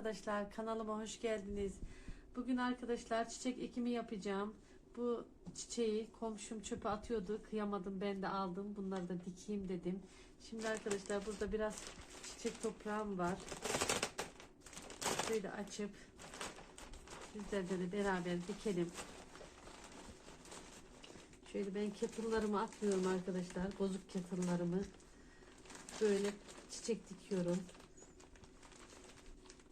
arkadaşlar kanalıma hoş geldiniz. Bugün arkadaşlar çiçek ekimi yapacağım. Bu çiçeği komşum çöpe atıyordu. Kıyamadım ben de aldım. Bunları da dikeyim dedim. Şimdi arkadaşlar burada biraz çiçek toprağım var. Şöyle açıp sizlerle de beraber dikelim. Şöyle ben kettle'larımı atmıyorum arkadaşlar. Bozuk kettle'larımı. Böyle çiçek dikiyorum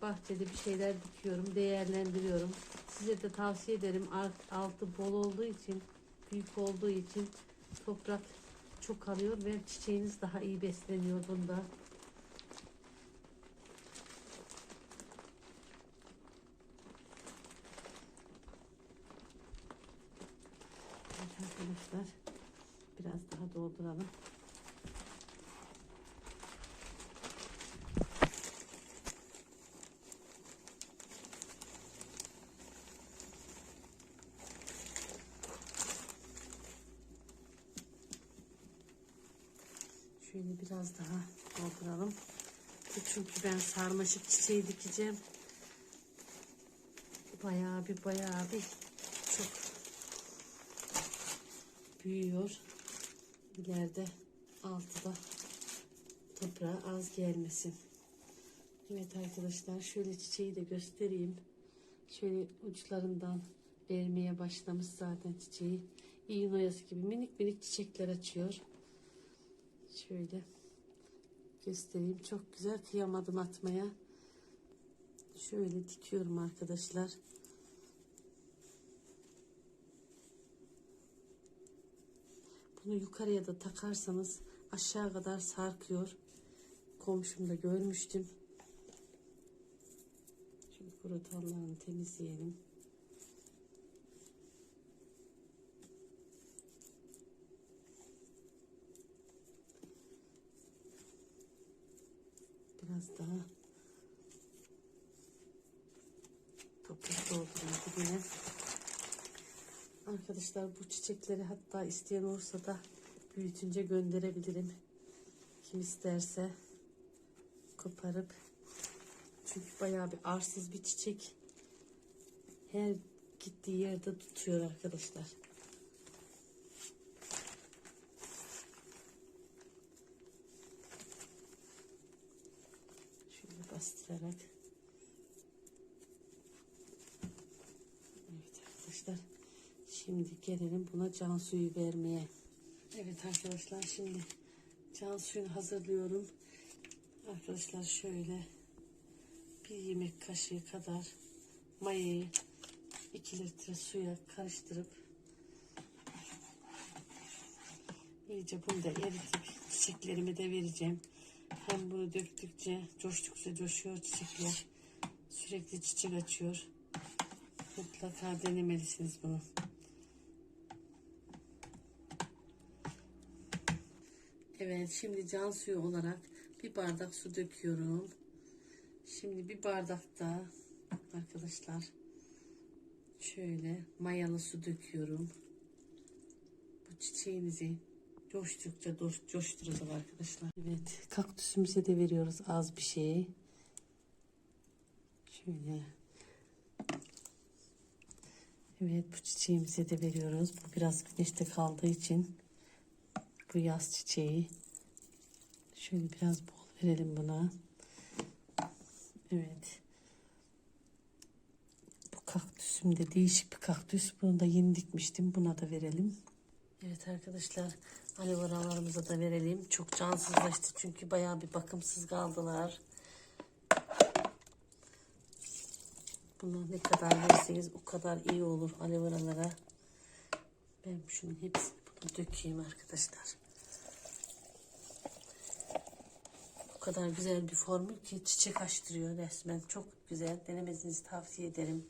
bahçede bir şeyler dikiyorum, değerlendiriyorum. Size de tavsiye ederim. Alt- Altı bol olduğu için, büyük olduğu için toprak çok alıyor ve çiçeğiniz daha iyi besleniyor bunda. Evet arkadaşlar biraz daha dolduralım. Şöyle biraz daha dolduralım. Çünkü ben sarmaşık çiçeği dikeceğim. Bayağı bir bayağı bir çok büyüyor. İleride altıda toprağa az gelmesin. Evet arkadaşlar şöyle çiçeği de göstereyim. Şöyle uçlarından vermeye başlamış zaten çiçeği. İğne oyası gibi minik minik çiçekler açıyor. Şöyle göstereyim. Çok güzel kıyamadım atmaya. Şöyle dikiyorum arkadaşlar. Bunu yukarıya da takarsanız aşağı kadar sarkıyor. Komşumda görmüştüm. Şimdi kuru dallarını temizleyelim. Biraz daha toprak doldurayım dibine. Arkadaşlar bu çiçekleri hatta isteyen olursa da büyütünce gönderebilirim. Kim isterse koparıp çünkü bayağı bir arsız bir çiçek. Her gittiği yerde tutuyor arkadaşlar. Şöyle bastırarak. Evet arkadaşlar. Şimdi gelelim buna can suyu vermeye. Evet arkadaşlar şimdi can suyunu hazırlıyorum. Arkadaşlar şöyle bir yemek kaşığı kadar mayayı 2 litre suya karıştırıp iyice bunu da eritip çiçeklerime de vereceğim. Hem bunu döktükçe coştukça coşuyor çiçekler. Sürekli çiçek açıyor. Mutlaka denemelisiniz bunu. Evet şimdi can suyu olarak bir bardak su döküyorum. Şimdi bir bardakta arkadaşlar şöyle mayalı su döküyorum. Bu çiçeğimizi coştukça coş- coşturacak arkadaşlar. Evet kaktüsümüze de veriyoruz az bir şey. Şöyle. Evet bu çiçeğimize de veriyoruz. Bu biraz güneşte kaldığı için bu yaz çiçeği. Şöyle biraz bol verelim buna. Evet. Bu kaktüsüm de değişik bir kaktüs. Bunu da yeni dikmiştim. Buna da verelim. Evet arkadaşlar aloe da verelim. Çok cansızlaştı çünkü bayağı bir bakımsız kaldılar. Bunu ne kadar verirseniz o kadar iyi olur aloe. Ben şunun hepsini bunu dökeyim arkadaşlar. O kadar güzel bir formül ki çiçek açtırıyor resmen. Çok güzel. Denemenizi tavsiye ederim.